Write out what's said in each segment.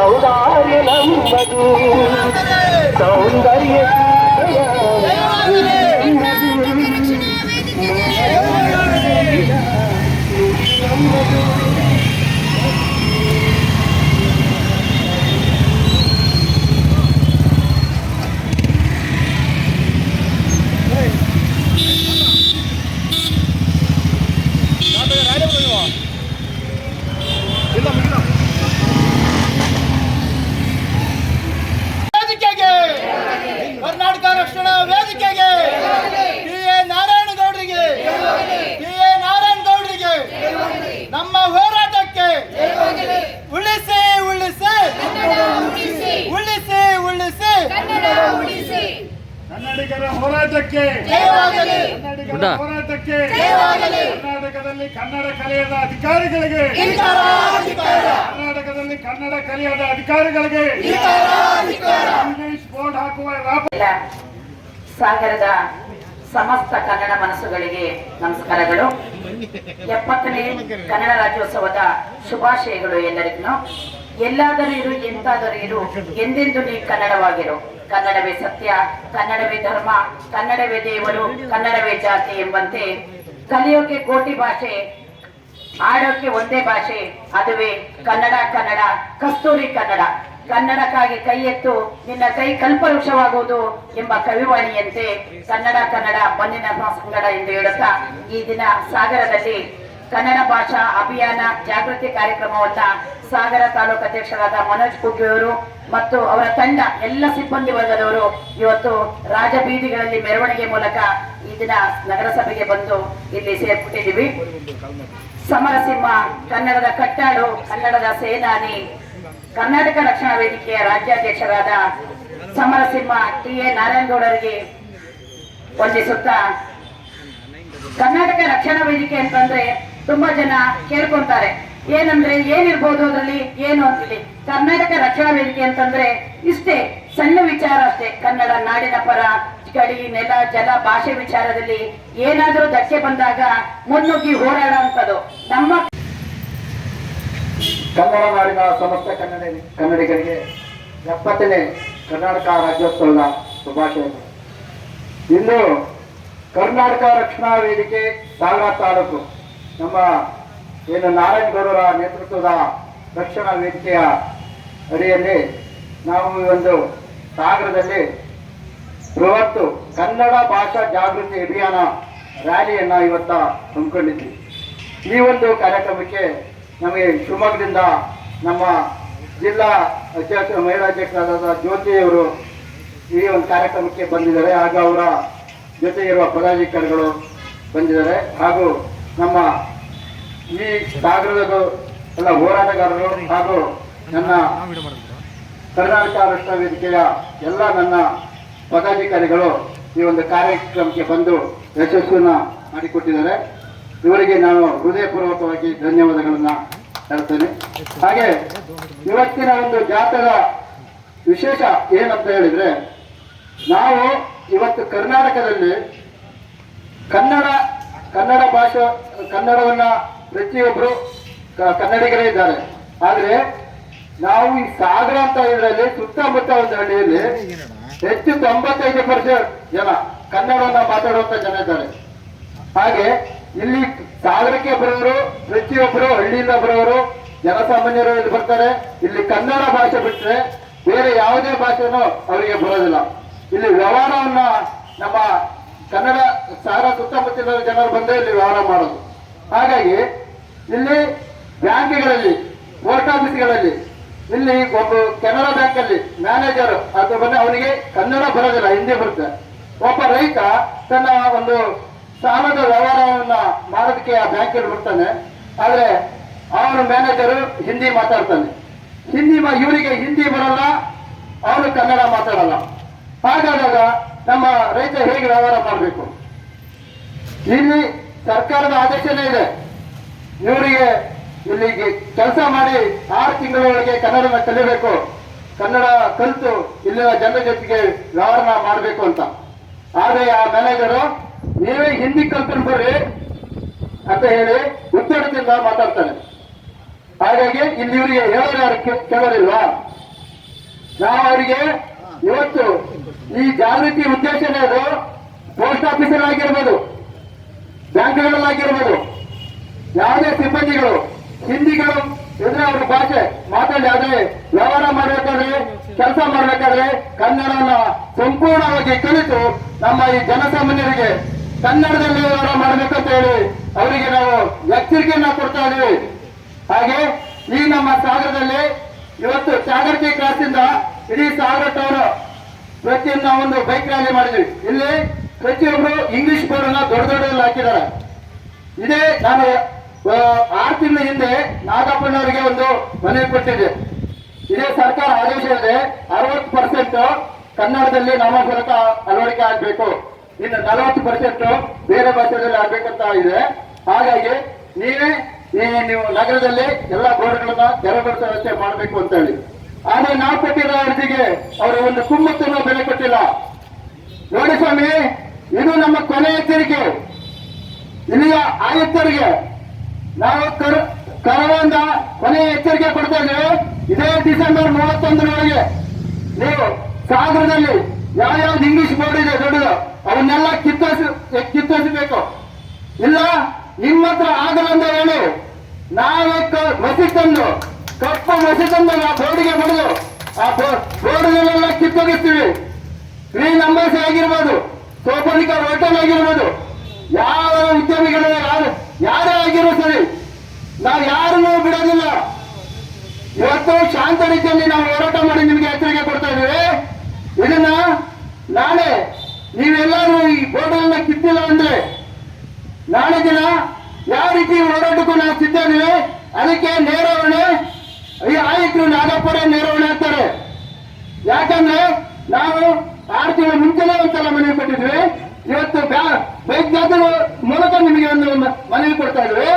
ఔదార్యలంబదు సౌందర్య ಹೋರಾಟಕ್ಕೆ ಕನ್ನಡಿಗರ ಹೋರಾಟಕ್ಕೆ. ಜಯವಾಗಲಿ. ಕರ್ನಾಟಕದಲ್ಲಿ ಕನ್ನಡ ಕಲಿಯದ ಅಧಿಕಾರಿಗಳಿಗೆ. ಕರ್ನಾಟಕದಲ್ಲಿ ಕನ್ನಡ ಕಲಿಯದ ಅಧಿಕಾರಿಗಳಿಗೆ. ಇಂಗ್ಲಿಷ್ ಬೋರ್ಡ್ ಹಾಕುವ ಸಾಗರದ ಸಮಸ್ತ ಕನ್ನಡ ಮನಸ್ಸುಗಳಿಗೆ ನಮಸ್ಕಾರಗಳು. ಎಪ್ಪತ್ತನೇ ಕನ್ನಡ ರಾಜ್ಯೋತ್ಸವದ ಶುಭಾಶಯಗಳು ಎಲ್ಲರಿಗೂ. ಎಲ್ಲಾದರೂ ಇರು ಎಂತಾದರೂ ಇರು ಎಂದೆಂದು ನೀ ಕನ್ನಡವಾಗಿರು. ಕನ್ನಡವೇ ಸತ್ಯ, ಕನ್ನಡವೇ ಧರ್ಮ, ಕನ್ನಡವೇ ದೇವರು, ಕನ್ನಡವೇ ಜಾತಿ ಎಂಬಂತೆ ಕಲಿಯೋಕೆ ಕೋಟಿ ಭಾಷೆ, ಆಡೋಕೆ ಒಂದೇ ಭಾಷೆ, ಅದುವೇ ಕನ್ನಡ ಕನ್ನಡ, ಕಸ್ತೂರಿ ಕನ್ನಡ. ಕನ್ನಡಕ್ಕಾಗಿ ಕೈ ಎತ್ತು, ನಿನ್ನ ಕೈ ಕಲ್ಪವೃಕ್ಷವಾಗುವುದು ಎಂಬ ಕವಿವಾಣಿಯಂತೆ ಕನ್ನಡ ಕನ್ನಡ ಬನ್ನಿನ ಸಂಗಡ ಎಂದು ಹೇಳುತ್ತಾ ಈ ದಿನ ಸಾಗರದಲ್ಲಿ ಕನ್ನಡ ಭಾಷಾ ಅಭಿಯಾನ ಜಾಗೃತಿ ಕಾರ್ಯಕ್ರಮವನ್ನ ಸಾಗರ ತಾಲೂಕು ಅಧ್ಯಕ್ಷರಾದ ಮನೋಜ್ ಕುಗ್ಗಿಯವರು ಮತ್ತು ಅವರ ತಂಡ ಎಲ್ಲ ಸಿಬ್ಬಂದಿ ವರ್ಗದವರು ಇವತ್ತು ರಾಜಬೀದಿಗಳಲ್ಲಿ ಮೆರವಣಿಗೆ ಮೂಲಕ ಈ ದಿನ ನಗರಸಭೆಗೆ ಬಂದು ಇಲ್ಲಿ ಸೇರ್ಪಟ್ಟಿದ್ದೀವಿ ಸಮರಸಿಂಹ, ಕನ್ನಡದ ಕಟ್ಟಾಡು ಕನ್ನಡದ ಸೇನಾನಿ, ಕರ್ನಾಟಕ ರಕ್ಷಣಾ ವೇದಿಕೆಯ ರಾಜ್ಯಾಧ್ಯಕ್ಷರಾದ ಸಮರಸಿಂಹ ಟಿ ಎ ನಾರಾಯಣಗೌಡರಿಗೆ ವಂದಿಸುತ್ತಾ ಕರ್ನಾಟಕ ರಕ್ಷಣಾ ವೇದಿಕೆ ಅಂತಂದ್ರೆ ತುಂಬಾ ಜನ ಕೇಳ್ಕೊಂತಾರೆ. ಏನಂದ್ರೆ ಏನಿರ್ಬೋದು ಅದರಲ್ಲಿ ಏನು ಅಂತೇಳಿ ಕರ್ನಾಟಕ ರಕ್ಷಣಾ ವೇದಿಕೆ ಅಂತಂದ್ರೆ ಇಷ್ಟೇ, ಸಣ್ಣ ವಿಚಾರ ಅಷ್ಟೇ. ಕನ್ನಡ ನಾಡಿನ ಪರ, ಗಡಿ, ನೆಲ, ಜಲ, ಭಾಷೆ ವಿಚಾರದಲ್ಲಿ ಏನಾದರೂ ಧಕ್ಕೆ ಬಂದಾಗ ಮುನ್ನುಗ್ಗಿ ಹೋರಾಡುವಂಥದ್ದು ನಮ್ಮ ಕನ್ನಡ ನಾಡಿನ ಸಮಸ್ತ ಕನ್ನಡ, ಕನ್ನಡಿಗರಿಗೆ ಎಪ್ಪತ್ತನೇ ಕರ್ನಾಟಕ ರಾಜ್ಯೋತ್ಸವದ ಶುಭಾಶಯಗಳು. ಇಂದು ಕರ್ನಾಟಕ ರಕ್ಷಣಾ ವೇದಿಕೆ ಸಾಗರ ತಾಲೂಕು. ನಮ್ಮ ಏನು ನಾರಾಯಣಗೌಡರ ನೇತೃತ್ವದ ರಕ್ಷಣಾ ವೇದಿಕೆಯ ಅಡಿಯಲ್ಲಿ ನಾವು ಈ ಒಂದು ಸಾಗರದಲ್ಲಿ ಬೃಹತ್ ಕನ್ನಡ ಭಾಷಾ ಜಾಗೃತಿ ಅಭಿಯಾನ ರ್ಯಾಲಿಯನ್ನು ಇವತ್ತ ಹಮ್ಮಿಕೊಂಡಿದ್ವಿ. ಈ ಒಂದು ಕಾರ್ಯಕ್ರಮಕ್ಕೆ ನಮಗೆ ಶಿವಮೊಗ್ಗದಿಂದ ನಮ್ಮ ಜಿಲ್ಲಾ ಅಧ್ಯಕ್ಷ, ಮಹಿಳಾ ಅಧ್ಯಕ್ಷರಾದ ಜ್ಯೋತಿಯವರು ಈ ಒಂದು ಕಾರ್ಯಕ್ರಮಕ್ಕೆ ಬಂದಿದ್ದಾರೆ. ಹಾಗೂ ಅವರ ಜೊತೆ ಪದಾಧಿಕಾರಿಗಳು ಬಂದಿದ್ದಾರೆ. ಹಾಗೂ ನಮ್ಮ ಈ ಸಾಗರದ ಎಲ್ಲ ಹೋರಾಟಗಾರರು ಹಾಗೂ ನನ್ನ ಕರ್ನಾಟಕ ರಾಷ್ಟ್ರ ವೇದಿಕೆಯ ಎಲ್ಲ ನನ್ನ ಪದಾಧಿಕಾರಿಗಳು ಈ ಒಂದು ಕಾರ್ಯಕ್ರಮಕ್ಕೆ ಬಂದು ಯಶಸ್ಸನ್ನು ಮಾಡಿಕೊಟ್ಟಿದ್ದಾರೆ. ಇವರಿಗೆ ನಾನು ಹೃದಯಪೂರ್ವಕವಾಗಿ ಧನ್ಯವಾದಗಳನ್ನು ಹೇಳ್ತೇನೆ. ಹಾಗೆ ಇವತ್ತಿನ ಒಂದು ಜಾತ್ರದ ವಿಶೇಷ ಏನಂತ ಹೇಳಿದ್ರೆ, ನಾವು ಇವತ್ತು ಕರ್ನಾಟಕದಲ್ಲಿ ಕನ್ನಡ ಕನ್ನಡ ಭಾಷೆ, ಕನ್ನಡವನ್ನ ಪ್ರತಿಯೊಬ್ಬರು ಕನ್ನಡಿಗರೇ ಇದ್ದಾರೆ. ಆದ್ರೆ ನಾವು ಈ ಸಾಗರ ಅಂತ ಇದರಲ್ಲಿ ಸುತ್ತಮುತ್ತ ಒಂದು ಹಳ್ಳಿಯಲ್ಲಿ ಹೆಚ್ಚು ತೊಂಬತ್ತೈದು ಪರ್ಸೆಂಟ್ ಜನ ಕನ್ನಡವನ್ನ ಮಾತಾಡುವಂತ ಜನ ಇದ್ದಾರೆ. ಹಾಗೆ ಇಲ್ಲಿ ಸಾಗರಕ್ಕೆ ಬರೋರು ಪ್ರತಿಯೊಬ್ಬರು ಹಳ್ಳಿಯಿಂದ ಬರೋರು ಜನಸಾಮಾನ್ಯರು ಇಲ್ಲಿ ಬರ್ತಾರೆ. ಇಲ್ಲಿ ಕನ್ನಡ ಭಾಷೆ ಬಿಟ್ರೆ ಬೇರೆ ಯಾವುದೇ ಭಾಷೆನೂ ಅವರಿಗೆ ಬರೋದಿಲ್ಲ. ಇಲ್ಲಿ ವ್ಯವಹಾರವನ್ನ ನಮ್ಮ ಕನ್ನಡ ಸುತ್ತಮುತ್ತಲಿನ ಜನರು ಬಂದೇ ಇಲ್ಲಿ ವ್ಯವಹಾರ ಮಾಡೋದು. ಹಾಗಾಗಿ ಇಲ್ಲಿ ಬ್ಯಾಂಕ್ಗಳಲ್ಲಿ ಪೋಸ್ಟ್ ಆಫೀಸ್ಗಳಲ್ಲಿ ಇಲ್ಲಿ ಒಬ್ಬ ಕೆನರಾ ಬ್ಯಾಂಕ್ ಅಲ್ಲಿ ಮ್ಯಾನೇಜರ್ ಅಥವಾ ಬಂದ್ರೆ ಅವನಿಗೆ ಕನ್ನಡ ಬರೋದಿಲ್ಲ, ಹಿಂದಿ ಬರುತ್ತೆ. ಒಬ್ಬ ರೈತ ತನ್ನ ಒಂದು ಸಾಲದ ವ್ಯವಹಾರವನ್ನ ಮಾಡೋದಕ್ಕೆ ಆ ಬ್ಯಾಂಕಲ್ಲಿ ಬರ್ತಾನೆ. ಆದ್ರೆ ಅವನ ಮ್ಯಾನೇಜರ್ ಹಿಂದಿ ಮಾತಾಡ್ತಾನೆ. ಹಿಂದಿ ಇವರಿಗೆ ಹಿಂದಿ ಬರಲ್ಲ, ಅವನು ಕನ್ನಡ ಮಾತಾಡಲ್ಲ. ಹಾಗಾದಾಗ ನಮ್ಮ ರೈತ ಹೇಗೆ ವ್ಯವಹಾರ ಮಾಡಬೇಕು? ಇಲ್ಲಿ ಸರ್ಕಾರದ ಆದೇಶನೇ ಇದೆ. ಇವರಿಗೆ ಇಲ್ಲಿಗೆ ಕೆಲಸ ಮಾಡಿ ಆರು ತಿಂಗಳೊಳಗೆ ಕನ್ನಡನ ಕಲಿಬೇಕು. ಕನ್ನಡ ಕಲಿತು ಇಲ್ಲಿನ ಜನರ ಜೊತೆಗೆ ವ್ಯವಹಾರ ಮಾಡಬೇಕು ಅಂತ. ಆದರೆ ಆ ಮ್ಯಾನೇಜರು, ನೀವೇ ಹಿಂದಿ ಕಲ್ತ್ಕೊಂಡು ಬರ್ರಿ ಅಂತ ಹೇಳಿ ಉತ್ತರದಿಂದ ಮಾತಾಡ್ತಾರೆ. ಹಾಗಾಗಿ ಇಲ್ಲಿ ಇವರಿಗೆ ಹೇಳೋರು ಯಾರು ಕೇಳೋರಿಲ್ವಾ ನಾವು ಅವರಿಗೆ ಇವತ್ತು ಈ ಜಾಗೃತಿ ಉದ್ದೇಶನೇ ಅದು. ಪೋಸ್ಟ್ ಆಫೀಸರ್ ಆಗಿರ್ಬೋದು. ಬ್ಯಾಂಕ್ಗಳಲ್ಲಾಗಿರ್ಬೋದು ಯಾವುದೇ ಸಿಬ್ಬಂದಿಗಳು, ಹಿಂದಿಗಳು ಇದ್ರೆ ಅವ್ರ ಭಾಷೆ ಮಾತಾಡಿ ಆದ್ರೆ ವ್ಯವಹಾರ ಮಾಡಬೇಕಾದ್ರೆ, ಕೆಲಸ ಮಾಡಬೇಕಾದ್ರೆ ಕನ್ನಡವನ್ನ ಸಂಪೂರ್ಣವಾಗಿ ಕಲಿತು ನಮ್ಮ ಈ ಜನಸಾಮಾನ್ಯರಿಗೆ ಕನ್ನಡದಲ್ಲಿ ವ್ಯವಹಾರ ಮಾಡಬೇಕಂತ ಹೇಳಿ ಅವರಿಗೆ ನಾವು ಎಚ್ಚರಿಕೆಯನ್ನ ಕೊಡ್ತಾ ಇದೀವಿ. ಹಾಗೆ ಈ ನಮ್ಮ ಸಾಗರದಲ್ಲಿ ಇವತ್ತು ಸಾಗರಕ್ಕೆ ಕ್ರಾಸಿಂದ ಇಡೀ ಸಾಗರ ಟೌನ್ ಪ್ರತಿಯೊಂದು ಒಂದು ಬೈಕ್ ರ್ಯಾಲಿ ಮಾಡಿದ್ವಿ. ಇಲ್ಲಿ ಪ್ರತಿಯೊಬ್ರು ಇಂಗ್ಲಿಷ್ ಬೋರ್ಡ್ ಅನ್ನ ದೊಡ್ಡ ದೊಡ್ಡದಲ್ಲಿ ಹಾಕಿದ್ದಾರೆ. ಇದೇ ನಾನು ಆರು ತಿಂಗಳ ಹಿಂದೆ ನಾಗಪ್ಪನವರಿಗೆ ಒಂದು ಮನವಿ ಕೊಟ್ಟಿದೆ ಇದೇ ಸರ್ಕಾರ ಆದೇಶ ಇದೆ, ಅರವತ್ತು ಪರ್ಸೆಂಟ್ ಕನ್ನಡದಲ್ಲಿ ನಾಮಫಲಕ ಅಳವಡಿಕೆ ಆಗಬೇಕು. ಇನ್ನು ನಲವತ್ತು ಪರ್ಸೆಂಟ್ ಬೇರೆ ಭಾಷೆಯಲ್ಲಿ ಆಗ್ಬೇಕಂತ ಇದೆ. ಹಾಗಾಗಿ ನೀವೇ ನೀವು ನಗರದಲ್ಲಿ ಎಲ್ಲ ಬೋರ್ಡ್ಗಳನ್ನ ತೆರವುಗೊಳಿಸೋ ವ್ಯವಸ್ಥೆ ಮಾಡಬೇಕು ಅಂತ ಹೇಳಿ ಆದ್ರೆ ನಾವು ಕೊಟ್ಟಿರೋ ಅರ್ಜಿಗೆ ಅವರು ಒಂದು ಕುಮ್ಮತ್ತನ್ನು ಬೆಲೆ ಕೊಟ್ಟಿಲ್ಲ. ನೋಡಿ ಸ್ವಾಮಿ, ಇದು ನಮ್ಮ ಕೊನೆ ಎಚ್ಚರಿಕೆ. ಇಲ್ಲಿಯ ಆಯುಕ್ತರಿಗೆ ನಾವು ಕರ, ಕರವಿಂದ ಕೊನೆ ಎಚ್ಚರಿಕೆ ಕೊಡ್ತೇವೆ ಇದೇ ಡಿಸೆಂಬರ್ ಮೂವತ್ತೊಂದರೊಳಗೆ ನೀವು ಸಾಗರದಲ್ಲಿ ಯಾವ ಯಾವ ಇಂಗ್ಲಿಷ್ ಬೋರ್ಡ್ ಇದೆ ದೊಡ್ಡದು, ಅವನ್ನೆಲ್ಲ ಕಿತ್ತೋಸಿ, ಕಿತ್ತೋಸಬೇಕು. ಇಲ್ಲ, ನಿಮ್ಮ ಹತ್ರ ಆಗಲಂದ ಹೇಳಿ ನಾವೇ ಮಸಿ ತಂದು, ಕಪ್ಪು ಮಸಿ ತಂದು ಆ ಬೋರ್ಡ್ಗೆ ಬಡಿದು ಆ ಬೋರ್ಡ್ಗಳೆಲ್ಲ ಕಿತ್ತೋಗಿಸ್ತೀವಿ. ಫ್ರೀ ನಂಬರ್ಸ್ ಆಗಿರ್ಬೋದು. ಸೋಪನಿಕ ಹೋಟೆಲ್ ಆಗಿರ್ಬೋದು. ಯಾವ ಉದ್ಯಮಿಗಳೇ ಯಾರು ಯಾರೇ ಆಗಿರೋ ಸರಿ, ನಾವು ಯಾರನ್ನೂ ಬಿಡೋದಿಲ್ಲ. ಇವತ್ತು ಶಾಂತ ರೀತಿಯಲ್ಲಿ ನಾವು ಹೋರಾಟ ಮಾಡಿ ನಿಮಗೆ ಎಚ್ಚರಿಕೆ ಕೊಡ್ತಾ ಇದ್ದೀವಿ. ಇದನ್ನ ನಾಳೆ ನೀವೆಲ್ಲರೂ ಈ ಬೋರ್ಡನ್ನ ಕಿತ್ತಿಲ್ಲ ಅಂದ್ರೆ ನಾಳೆ ದಿನ ಯಾವ ರೀತಿ ಹೋರಾಟಕ್ಕೂ ನಾವು ಇದ್ದೀವಿ ಅದಕ್ಕೆ ನೇರವಣೆ, ಈ ಆಯುಕ್ತರು ನಾಗಪ್ಪರೇ ನೇರವಣೆ ಆಗ್ತಾರೆ. ಯಾಕಂದ್ರೆ ನಾವು ಆರು ತಿಂಗಳ ಮುಂಚೆನೇ ಒಂದ್ಸಲ ಮನವಿ ಕೊಟ್ಟಿದ್ವಿ. ಇವತ್ತು ಬೈಕ್ ಮೂಲಕ ನಿಮಗೆ ಒಂದು ಮನವಿ ಕೊಡ್ತಾ ಇದ್ವಿ.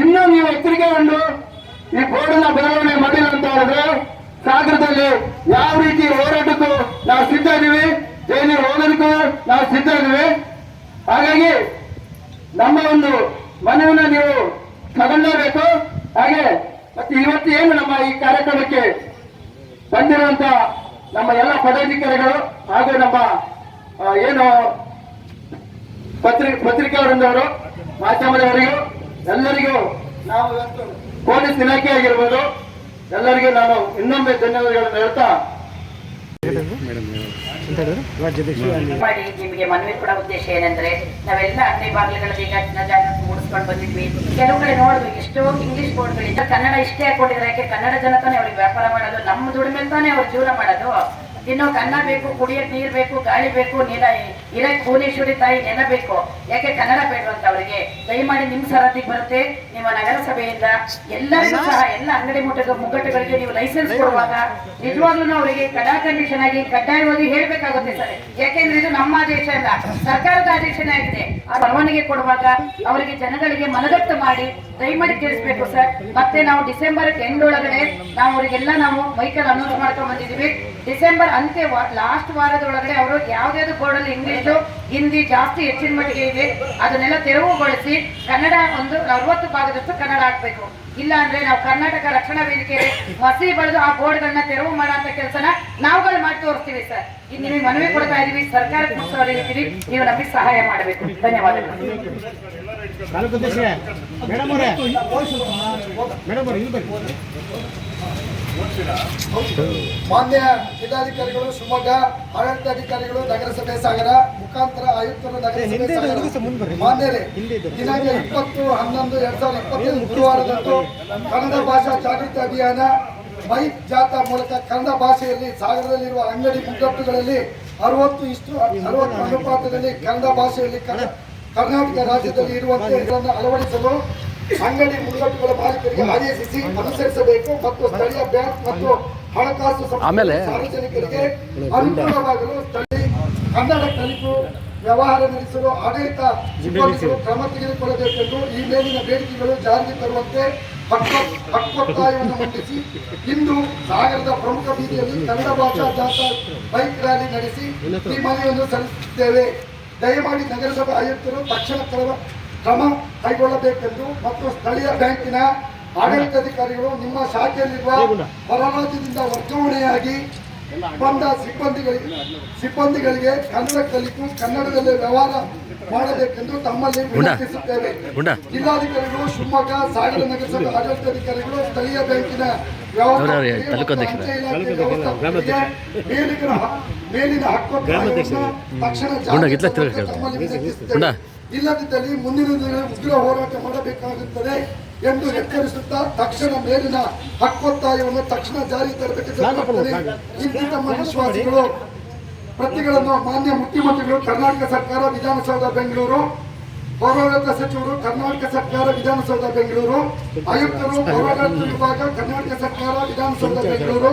ಇನ್ನೂ ನೀವು ಎಚ್ಚರಿಕೆಗೊಂಡು ಈ ಬೋರ್ಡನ್ನ ಬದಲಾವಣೆ ಮಾಡಿಲ್ಲ ಅಂತ ಹೇಳಿದ್ರೆ ಸಾಗರದಲ್ಲಿ ಯಾವ ರೀತಿ ಹೋರಾಟಕ್ಕೂ ನಾವು ಸಿದ್ಧ ಇದೀವಿ ಜೈಲಿಗೆ ಹೋಗೋದಕ್ಕೂ ನಾವು ಸಿದ್ಧ ಇದೀವಿ ಹಾಗಾಗಿ ನಮ್ಮ ಒಂದು ಮನವಿನ ನೀವು ತಗೊಳ್ಳೇಬೇಕು ಹಾಗೆ ಮತ್ತೆ ಇವತ್ತು ಏನು ನಮ್ಮ ಈ ಕಾರ್ಯಕ್ರಮಕ್ಕೆ ಬಂದಿರುವಂತ ನಮ್ಮ ಎಲ್ಲ ಪದಾಧಿಕಾರಿಗಳು ಹಾಗೂ ನಮ್ಮ ಏನು ಪತ್ರಿ ಪತ್ರಿಕಾ ವೃಂದವರು ಮಾಧ್ಯಮದವರಿಗೂ, ಎಲ್ಲರಿಗೂ ನಾವು ಇವತ್ತು ಪೊಲೀಸ್ ಇಲಾಖೆ ಆಗಿರ್ಬೋದು. ಎಲ್ಲರಿಗೂ ನಾನು ಇನ್ನೊಮ್ಮೆ ಧನ್ಯವಾದಗಳನ್ನು ಹೇಳ್ತಾ ನಿಮಗೆ ಮನವಿ ಕೊಡೋ ಉದ್ದೇಶ ಏನಂದ್ರೆ, ನಾವೆಲ್ಲ ಅಂಗಡಿ ಬಾಗಿಲುಗಳಲ್ಲಿ ಈಗ ಜನ ಜಾಗೃತಿ ಮೂಡಿಸ್ಕೊಂಡು ಬಂದಿದ್ವಿ. ಕೆಲವು ಕಡೆ ನೋಡಿದ್ವಿ, ಎಷ್ಟೋ ಇಂಗ್ಲಿಷ್ ಬೋರ್ಡ್ಗಳಿಂದ ಕನ್ನಡ ಇಷ್ಟೇ ಹಾಕೊಂಡಿದ್ರೆ ಯಾಕೆ? ಕನ್ನಡ ಜನ ತಾನೇ ಅವ್ರಿಗೆ ವ್ಯಾಪಾರ ಮಾಡೋದು, ನಮ್ಮ ದುಡಿಮೆ ತಾನೇ ಅವ್ರು ಜೀವನ ಮಾಡೋದು. ಇನ್ನು ಕನ್ನ ಬೇಕು ಕುಡಿಯಕ್ ನೀರ್ ಬೇಕು, ಗಾಳಿ ಬೇಕು, ನೀರ ಇರಕ್ ಭುವನೇಶ್ವರಿ ತಾಯಿ ನೆನಬೇಕು. ಯಾಕೆ ಕನ್ನಡ ಬೇಡವಂತ ಅವರಿಗೆ? ದಯಮಾಡಿ ನಿಮ್ ಸರತಿಗೆ ಬರುತ್ತೆ. ನಿಮ್ಮ ನಗರಸಭೆಯಿಂದ ಎಲ್ಲರಿಗೂ ಸಹ ಎಲ್ಲ ಅಂಗಡಿ ಮುಟ್ಟ ಮುಗ್ಗಟ್ಟುಗಳಿಗೆ ನೀವು ಲೈಸೆನ್ಸ್ ಕೊಡುವಾಗ ನಿಜವಾಗ್ಲೂ ಅವರಿಗೆ ಕಡಾ ಕಂಡೀಷನ್ ಆಗಿ ಕಡ್ಡಾಯವಾಗಿ ಹೇಳ್ಬೇಕಾಗುತ್ತೆ ಸರ್. ಯಾಕೆಂದ್ರೆ ಇದು ನಮ್ಮ ಆದೇಶ ಅಲ್ಲ. ಸರ್ಕಾರದ ಆದೇಶನೇ ಆಗಿದೆ. ಆ ಪರವಾನಿಗೆ ಕೊಡುವಾಗ ಅವರಿಗೆ ಜನಗಳಿಗೆ ಮನದಟ್ಟು ಮಾಡಿ ದಯಮಾಡಿ ತಿಳಿಸ್ಬೇಕು ಸರ್. ಮತ್ತೆ ನಾವು ಡಿಸೆಂಬರ್ ಎಂಡ್ ಒಳಗಡೆ ನಾವು ಅವರಿಗೆಲ್ಲ ನಾವು ಮೈಕಲ್ ಅನೌನ್ಸ್ ಮಾಡ್ಕೊಂಡ್ ಬಂದಿದೀವಿ ಡಿಸೆಂಬರ್ ಅಂತ್ಯ ಲಾಸ್ಟ್ ವಾರದೊಳಗಡೆ ಅವರು ಯಾವ್ದಾದ್ರು ಬೋರ್ಡಲ್ಲಿ ಇಂಗ್ಲಿಷು ಹಿಂದಿ ಜಾಸ್ತಿ ಹೆಚ್ಚಿನ ಮಟ್ಟಿಗೆ ಇದೆ. ಅದನ್ನೆಲ್ಲ ತೆರವುಗೊಳಿಸಿ ಕನ್ನಡ ಒಂದು ಅರವತ್ತು ಭಾಗದಷ್ಟು ಕನ್ನಡ ಆಗ್ಬೇಕು ಇಲ್ಲ ಅಂದ್ರೆ ನಾವು ಕರ್ನಾಟಕ ರಕ್ಷಣಾ ವೇದಿಕೆ ಮಸಿ ಬಳಿದು ಆ ಬೋರ್ಡ್ಗಳನ್ನ ತೆರವು ಮಾಡೋ ಕೆಲಸನ ನಾವುಗಳು ಮಾಡಿ ತೋರಿಸ್ತೀವಿ ಸರ್. ಇದು ನಿಮಗೆ ಮನವಿ ಕೊಡ್ತಾ ಇದೀವಿ ಸರ್ಕಾರಕ್ಕೆ ಹೇಳ್ತೀವಿ ನೀವು ನಮಗೆ ಸಹಾಯ ಮಾಡಬೇಕು. ಧನ್ಯವಾದಗಳು. ಮಾನ್ಯ ಜಿಲ್ಲಾಧಿಕಾರಿಗಳು ಶಿವಮೊಗ್ಗ ಆಡಳಿತಾಧಿಕಾರಿಗಳು ನಗರಸಭೆ ಸಾಗರ ಮುಖಾಂತರ ಆಯುಕ್ತರು ನಗರಸಭೆ ಮಾನ್ಯರೇ ದಿನಾಂಕ ಇಪ್ಪತ್ತು ಹನ್ನೊಂದು ಎರಡ್ ಸಾವಿರದ ಇಪ್ಪತ್ತೈದು ಗುರುವಾರದಂದು ಕನ್ನಡ ಭಾಷಾ ಜಾಗೃತಿ ಅಭಿಯಾನ ಮೈಕ್ ಜಾಥಾ ಮೂಲಕ ಕನ್ನಡ ಭಾಷೆಯಲ್ಲಿ ಸಾಗರದಲ್ಲಿರುವ ಅಂಗಡಿ ಮುಗ್ಗಟ್ಟುಗಳಲ್ಲಿ ಅರವತ್ತು ಇಷ್ಟು ಅರವತ್ತು ಅನುಪಾತದಲ್ಲಿ ಕನ್ನಡ ಭಾಷೆಯಲ್ಲಿ ಕರ್ನಾಟಕ ರಾಜ್ಯದಲ್ಲಿ ಇರುವಂತೆ ಇದನ್ನು ಅಳವಡಿಸಲು ಅಂಗಡಿ ಮುಂಗಟ್ಟುಗಳ ಮಾಲೀಕರಿಗೆ ಆದೇಶಿಸಿ ಅನುಸರಿಸಬೇಕು ಮತ್ತು ಸ್ಥಳೀಯ ಬ್ಯಾಂಕ್ ಮತ್ತು ಹಣಕಾಸು ಆಮೇಲೆ ಸಾರ್ವಜನಿಕರಿಗೆ ಅನುಕೂಲವಾಗಲು ಸ್ಥಳೀಯ ಕನ್ನಡ ಕಲಿತು ವ್ಯವಹಾರ ನಡೆಸಲು ಆಡಳಿತ ಸಿಬ್ಬಂದಿಗಳು ಕ್ರಮ ತೆಗೆದುಕೊಳ್ಳಬೇಕೆಂದು ಈ ಮೇಲಿನ ಬೇಡಿಕೆಗಳು ಜಾರಿಗೆ ತರುವಂತೆ ಹಕ್ಕು- ಹಕ್ಕೊತ್ತಾಯವನ್ನು ಮಂಡಿಸಿ ಇಂದು ಸಾಗರದ ಪ್ರಮುಖ ಬೀದಿಯಲ್ಲಿ ಕನ್ನಡ ಭಾಷಾ ಜಾಥಾ ಬೈಕ್ ರ್ಯಾಲಿ ನಡೆಸಿ ಈ ಮನವಿಯನ್ನು ಸಲ್ಲಿಸುತ್ತೇವೆ ದಯಮಾಡಿ ನಗರಸಭಾ ಆಯುಕ್ತರು ತಕ್ಷಣ ಕ್ರಮ ಕ್ರಮ ಕೈಗೊಳ್ಳಬೇಕೆಂದು ಮತ್ತು ಸ್ಥಳೀಯ ಬ್ಯಾಂಕಿನ ಆಡಳಿತಾಧಿಕಾರಿಗಳು ನಿಮ್ಮ ಶಾಖೆಯಲ್ಲಿರುವ ಹೊರ ರಾಜ್ಯದಿಂದ ವರ್ಗಾವಣೆಯಾಗಿ ಬಂದ ಸಿಬ್ಬಂದಿಗಳಿಗೆ ಸಿಬ್ಬಂದಿಗಳಿಗೆ ಕನ್ನಡ ಕಲಿತು ಕನ್ನಡದಲ್ಲೇ ವ್ಯವಹಾರ ಮಾಡಬೇಕೆಂದು ತಮ್ಮಲ್ಲಿ ವಿನಂತಿಸುತ್ತೇವೆ. ಜಿಲ್ಲಾಧಿಕಾರಿಗಳು ಶಿವಮೊಗ್ಗ ಸಾಗರ ನಗರಸಭೆ ಆಡಳಿತಾಧಿಕಾರಿಗಳು ಸ್ಥಳೀಯ ಬ್ಯಾಂಕಿನ ಮೇಲಿನ ಹಕ್ಕು ತಕ್ಷಣ ವಿನಂತಿಸುತ್ತೇವೆ. ಇಲ್ಲದಿದ್ದಲ್ಲಿ ಮುಂದಿನ ದಿನ ಉಗ್ರ ಹೋರಾಟ ಮಾಡಬೇಕಾಗುತ್ತದೆ ಎಂದು ಎಚ್ಚರಿಸುತ್ತಾ ತಕ್ಷಣ ಮೇಲಿನ ಹಕ್ಕೊತ್ತಾಯವನ್ನು ತಕ್ಷಣ ಜಾರಿ ತರಬೇಕೆಂದು ತಮ್ಮ ವಿಶ್ವಾಸಿಗಳು ಪ್ರತಿಗಳನ್ನು ಮಾನ್ಯ ಮುಖ್ಯಮಂತ್ರಿಗಳು ಕರ್ನಾಟಕ ಸರ್ಕಾರ ವಿಧಾನಸೌಧ ಬೆಂಗಳೂರು. ಪೌರಾಡಳಿತ ಸಚಿವರು ಕರ್ನಾಟಕ ಸರ್ಕಾರ ವಿಧಾನಸೌಧ ಬೆಂಗಳೂರು. ಆಯುಕ್ತರು ಪೌರಾಡಳಿತ ವಿಭಾಗ ಕರ್ನಾಟಕ ಸರ್ಕಾರ ವಿಧಾನಸೌಧ ಬೆಂಗಳೂರು.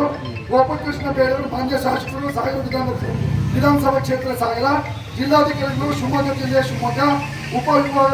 ಗೋಪಕೃಷ್ಣ ಬೇಳೂರು ಮಾನ್ಯ ಶಾಸಕರು ಸಾಗರ ವಿಧಾನ ವಿಧಾನಸಭಾ ಕ್ಷೇತ್ರ ಸಾಗರ. ಜಿಲ್ಲಾಧಿಕಾರಿಗಳು ಶಿವಮೊಗ್ಗ ಜಿಲ್ಲೆ ಶಿವಮೊಗ್ಗ ಉಪವಿಭಾಗ